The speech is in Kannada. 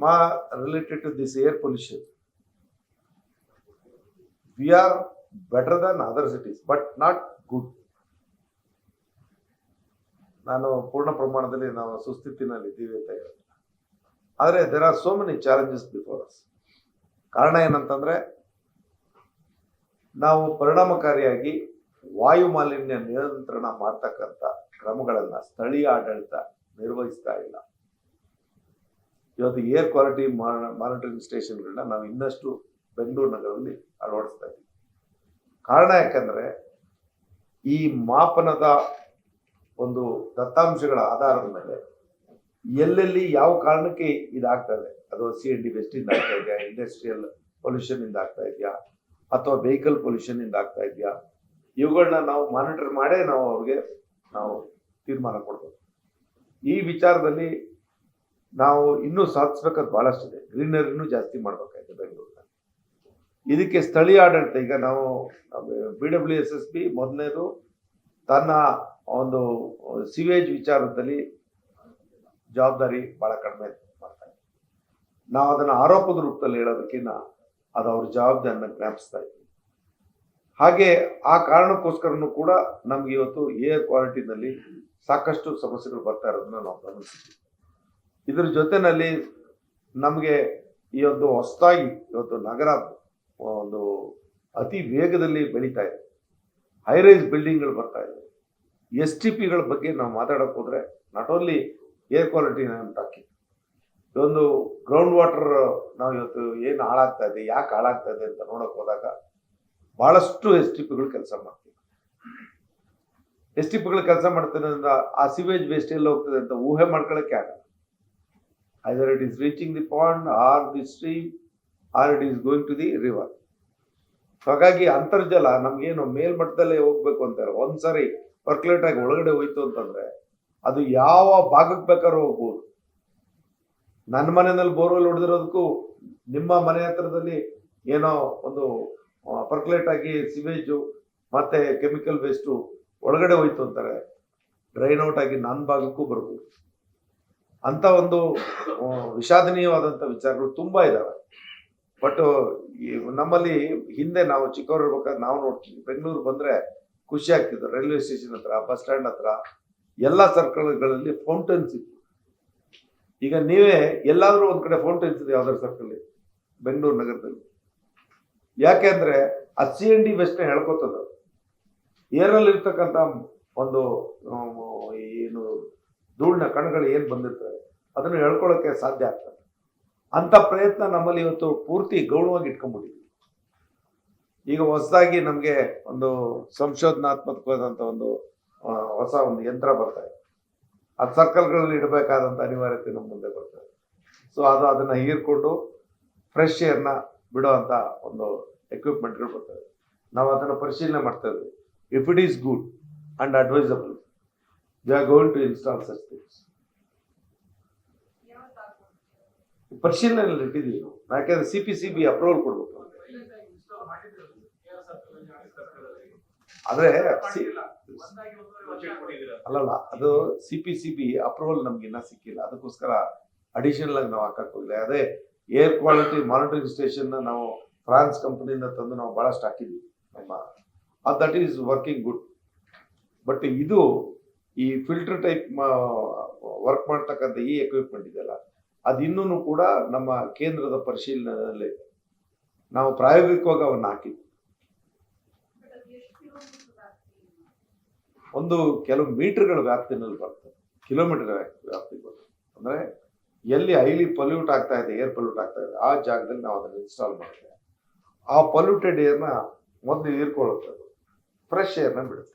ma related to this air pollution. We are better than other cities, but not good. ನಾನು ಪೂರ್ಣ ಪ್ರಮಾಣದಲ್ಲಿ ನಾವು ಸುಸ್ಥಿತಿನಲ್ಲಿ ಇದ್ದೀವಿ ಅಂತ ಹೇಳಿ ಆದರೆ there are so many challenges before us ಕಾರಣ ಏನಂತಂದ್ರೆ ನಾವು ಪರಿಣಾಮಕಾರಿಯಾಗಿ ವಾಯು ಮಾಲಿನ್ಯ ನಿಯಂತ್ರಣ ಮಾಡ್ತಕ್ಕಂಥ ಕ್ರಮಗಳನ್ನು ಸ್ಥಳೀಯ ಆಡಳಿತ ನಿರ್ವಹಿಸ್ತಾ ಇಲ್ಲ ಇವತ್ತು ಏರ್ ಕ್ವಾಲಿಟಿ ಮಾನಿಟರಿಂಗ್ ಸ್ಟೇಷನ್ಗಳನ್ನ ನಾವು ಇನ್ನಷ್ಟು ಬೆಂಗಳೂರು ನಗರದಲ್ಲಿ ಅಳವಡಿಸ್ತಾ ಇದ್ದೀವಿ. ಕಾರಣ ಯಾಕಂದರೆ ಈ ಮಾಪನದ ಒಂದು ದತ್ತಾಂಶಗಳ ಆಧಾರದ ಮೇಲೆ ಎಲ್ಲೆಲ್ಲಿ ಯಾವ ಕಾರಣಕ್ಕೆ ಇದಾಗ್ತದೆ ಅದು ಸಿ ಎನ್ ಡಿ ವೆಸ್ಟ್ ಇಂದ ಆಗ್ತಾ ಇದೆಯಾ ಇಂಡಸ್ಟ್ರಿಯಲ್ ಪೊಲ್ಯೂಷನ್ ಇಂದ ಆಗ್ತಾ ಇದೆಯಾ, ಅಥವಾ ವೆಹಿಕಲ್ ಪೊಲ್ಯೂಷನ್ ಇಂದ ಆಗ್ತಾ ಇದೆಯಾ ಇವುಗಳನ್ನ ನಾವು ಮಾನಿಟರ್ ಮಾಡೇ ನಾವು ಅವ್ರಿಗೆ ನಾವು ತೀರ್ಮಾನ ಕೊಡ್ಬೇಕು ಈ ವಿಚಾರದಲ್ಲಿ ನಾವು ಇನ್ನೂ ಸಾಧಿಸ್ಬೇಕಾದ ಬಹಳಷ್ಟಿದೆ ಗ್ರೀನರಿನೂ ಜಾಸ್ತಿ ಮಾಡಬೇಕಾಯ್ತು ಬೆಂಗಳೂರಿನಲ್ಲಿ. ಇದಕ್ಕೆ ಸ್ಥಳೀಯ ಆಡಳಿತ, ಈಗ ನಾವು B W S S B ಮೊದಲನೇದು ತನ್ನ ಒಂದು ಸಿವೇಜ್ ವಿಚಾರದಲ್ಲಿ ಜವಾಬ್ದಾರಿ ಬಹಳ ಕಡಿಮೆ ಮಾಡ್ತಾ ಇದೆ ನಾವು ಅದನ್ನು ಆರೋಪದ ರೂಪದಲ್ಲಿ ಹೇಳೋದಕ್ಕಿಂತ ಅದು ಅವ್ರ ಜವಾಬ್ದಾರಿನ ಜ್ಞಾಪಿಸ್ತಾ ಇದ್ದೀವಿ ಹಾಗೆ ಆ ಕಾರಣಕ್ಕೋಸ್ಕರನೂ ಕೂಡ ನಮ್ಗೆ ಇವತ್ತು ಏರ್ ಕ್ವಾಲಿಟಿನಲ್ಲಿ ಸಾಕಷ್ಟು ಸಮಸ್ಯೆಗಳು ಬರ್ತಾ ಇರೋದನ್ನ ನಾವು ಗಮನಿಸಿದ್ದೀವಿ ಇದ್ರ ಜೊತೆನಲ್ಲಿ ನಮಗೆ ಈ ಒಂದು ಹೊಸದಾಗಿ ಇವತ್ತು ನಗರ ಒಂದು ಅತಿ ವೇಗದಲ್ಲಿ ಬೆಳೀತಾ ಇದೆ. ಹೈರೈಸ್ ಬಿಲ್ಡಿಂಗ್ಗಳು ಬರ್ತಾ ಇದೆ. ಎಸ್ ಟಿ ಪಿಗಳ ಬಗ್ಗೆ ನಾವು ಮಾತಾಡೋಕೆ ಹೋದ್ರೆ ನಾಟ್ ಓನ್ಲಿ ಏರ್ ಕ್ವಾಲಿಟಿ ಹಾಕಿ, ಇದೊಂದು ಗ್ರೌಂಡ್ ವಾಟರ್ ನಾವು ಇವತ್ತು ಏನು ಹಾಳಾಗ್ತಾ ಇದೆ, ಯಾಕೆ ಹಾಳಾಗ್ತಾ ಇದೆ ಅಂತ ನೋಡೋಕೆ ಹೋದಾಗ ಬಹಳಷ್ಟು ಎಸ್ ಟಿ ಪಿಗಳು ಕೆಲಸ ಮಾಡ್ತೀವಿ ಎಸ್ ಟಿ ಪಿಗಳು ಕೆಲಸ ಮಾಡ್ತಿರೋದ್ರಿಂದ ಆ ಸಿವೇಜ್ ವೇಸ್ಟ್ ಎಲ್ಲ ಹೋಗ್ತದೆ ಅಂತ ಊಹೆ ಮಾಡ್ಕೊಳ್ಳೋಕ್ಕೆ ಆಗಲ್ಲ. Either it is reaching the pond or the stream or it is going to the river ಹಾಗಾಗಿ ಅಂತರ್ಜಲ ನಮ್ಗೇನು ಮೇಲ್ಮಟ್ಟದಲ್ಲೇ ಹೋಗ್ಬೇಕು ಅಂತಾರೆ ಒಂದ್ಸರಿ ಪರ್ಕ್ಲೇಟ್ ಆಗಿ ಒಳಗಡೆ ಹೋಯ್ತು ಅಂತಂದ್ರೆ ಅದು ಯಾವ ಭಾಗಕ್ಕೆ ಬೇಕಾದ್ರೂ ಹೋಗ್ಬೋದು. ನನ್ನ ಮನೆಯಲ್ಲಿ ಬೋರ್ವೆಲ್ ಹೊಡೆದಿರೋದಕ್ಕೂ ನಿಮ್ಮ ಮನೆ ಹತ್ರದಲ್ಲಿ ಏನೋ ಒಂದು ಪರ್ಕ್ಲೇಟ್ ಆಗಿ ಸಿವೇಜು ಮತ್ತೆ ಕೆಮಿಕಲ್ ವೇಸ್ಟು ಒಳಗಡೆ ಹೋಯ್ತು ಅಂತಾರೆ. ಡ್ರೈನ್ ಔಟ್ ಆಗಿ ನನ್ನ ಭಾಗಕ್ಕೂ ಬರ್ಬೋದು. ಅಂತ ಒಂದು ವಿಷಾದನೀಯವಾದಂಥ ವಿಚಾರಗಳು ತುಂಬಾ ಇದಾವೆ. ಬಟ್ ನಮ್ಮಲ್ಲಿ ಹಿಂದೆ ನಾವು ಚಿಕ್ಕವರು ಇರ್ಬೇಕಾದ್ರೆ ನಾವು ನೋಡ್ತೀವಿ. ಬೆಂಗಳೂರು ಬಂದ್ರೆ ಖುಷಿ ಆಗ್ತಿದ್ರು ರೈಲ್ವೆ ಸ್ಟೇಷನ್ ಹತ್ರ, ಬಸ್ ಸ್ಟ್ಯಾಂಡ್ ಹತ್ರ, ಎಲ್ಲ ಸರ್ಕಲ್ಗಳಲ್ಲಿ ಫೌಂಟನ್ಸ್ ಇತ್ತು ಈಗ ನೀವೇ ಎಲ್ಲಾದ್ರೂ ಒಂದ್ ಕಡೆ ಫೌಂಟನ್ಸ್ ಇದೆ ಯಾವ್ದಾದ್ರು ಸರ್ಕಲ್ ಬೆಂಗಳೂರು ನಗರದಲ್ಲಿ. ಯಾಕೆ ಅಂದ್ರೆ ಆ ಸಿ ಎನ್ ಡಿ ವೆಸ್ಟ್ನ ಹೇಳ್ಕೊತದ ಏರಲ್ಲಿ ಇರ್ತಕ್ಕಂಥ ಒಂದು ಏನು ಧೂಳಿನ ಕಣಗಳು ಏನು ಬಂದಿರ್ತವೆ? ಅದನ್ನು ಹೇಳ್ಕೊಳ್ಳೋಕ್ಕೆ ಸಾಧ್ಯ ಆಗ್ತದೆ. ಅಂಥ ಪ್ರಯತ್ನ ನಮ್ಮಲ್ಲಿ ಇವತ್ತು ಪೂರ್ತಿ ಗೌಣವಾಗಿ ಇಟ್ಕೊಂಡ್ಬಿಟ್ಟಿದ್ವಿ ಈಗ ಹೊಸದಾಗಿ ನಮಗೆ ಒಂದು ಸಂಶೋಧನಾತ್ಮಕವಾದಂಥ ಒಂದು ಹೊಸ ಒಂದು ಯಂತ್ರ ಬರ್ತಾ ಇದೆ. ಅದು ಸರ್ಕಲ್ಗಳಲ್ಲಿ ಇಡಬೇಕಾದಂಥ ಅನಿವಾರ್ಯತೆ ನಮ್ಮ ಮುಂದೆ ಬರ್ತದೆ ಸೊ ಅದು ಅದನ್ನು ಹೀರ್ಕೊಂಡು ಫ್ರೆಶ್ ಏರ್ನ ಬಿಡೋ ಅಂತ ಒಂದು ಎಕ್ವಿಪ್ಮೆಂಟ್ಗಳು ಬರ್ತವೆ ನಾವು ಅದನ್ನು ಪರಿಶೀಲನೆ ಮಾಡ್ತಾ ಇದ್ವಿ if it is good and advisable we are going to install such things. ಪರಿಶೀಲನೆಯಲ್ಲಿ ಇಟ್ಟಿದ್ದೀವಿ ನಾವು ಯಾಕೆಂದ್ರೆ C P C B approval ಕೊಡ್ಬೇಕು. ಆದ್ರೆ ಅಲ್ಲಲ್ಲ, ಅದು C P C B approval ನಮ್ಗೆ ಇನ್ನ ಸಿಕ್ಕಿಲ್ಲ. ಅದಕ್ಕೋಸ್ಕರ ಅಡಿಷನಲ್ ಆಗಿ ನಾವು ಹಾಕಕ್ ಹೋಗಿಲ್ಲ. ಅದೇ ಏರ್ ಕ್ವಾಲಿಟಿ ಮಾನಿಟರಿಂಗ್ ಸ್ಟೇಷನ್ ನಾವು ಫ್ರಾನ್ಸ್ ಕಂಪನಿಯಿಂದ ತಂದು ನಾವು ಬಹಳಷ್ಟು ಹಾಕಿದ್ವಿ ನಮ್ಮ that is working good but ಇದು ಈ ಫಿಲ್ಟರ್ ಟೈಪ್ ವರ್ಕ್ ಮಾಡ್ತಕ್ಕಂಥ ಈ ಎಕ್ವಿಪ್ಮೆಂಟ್ ಇದೆಯಲ್ಲ ಇನ್ನೂ ಕೂಡ ನಮ್ಮ ಕೇಂದ್ರದ ಪರಿಶೀಲನೆಯಲ್ಲಿ ನಾವು ಪ್ರಾಯೋಗಿಕವಾಗಿ ಅವನ್ನ ಹಾಕಿದ್ವಿ. ಒಂದು ಕೆಲವು ಮೀಟರ್ಗಳ ವ್ಯಾಪ್ತಿನಲ್ಲಿ ಬರ್ತದೆ. ಕಿಲೋಮೀಟರ್ ವ್ಯಾಪ್ತಿ ಬರ್ತದೆ. ಅಂದ್ರೆ ಎಲ್ಲಿ ಹೈಲಿ ಪೊಲ್ಯೂಟ್ ಆಗ್ತಾ ಇದೆ ಏರ್ ಪೊಲ್ಯೂಟ್ ಆಗ್ತಾ ಇದೆ, ಆ ಜಾಗದಲ್ಲಿ ನಾವು ಅದನ್ನ ಇನ್ಸ್ಟಾಲ್ ಮಾಡ್ತೇವೆ. ಆ ಪೊಲ್ಯೂಟೆಡ್ ಏರ್ನ ಮೊದಲು ಹೀರ್ಕೊಳ್ಳುತ್ತೆ ಫ್ರೆಶ್ ಏರ್ನ ಬಿಡುತ್ತೆ.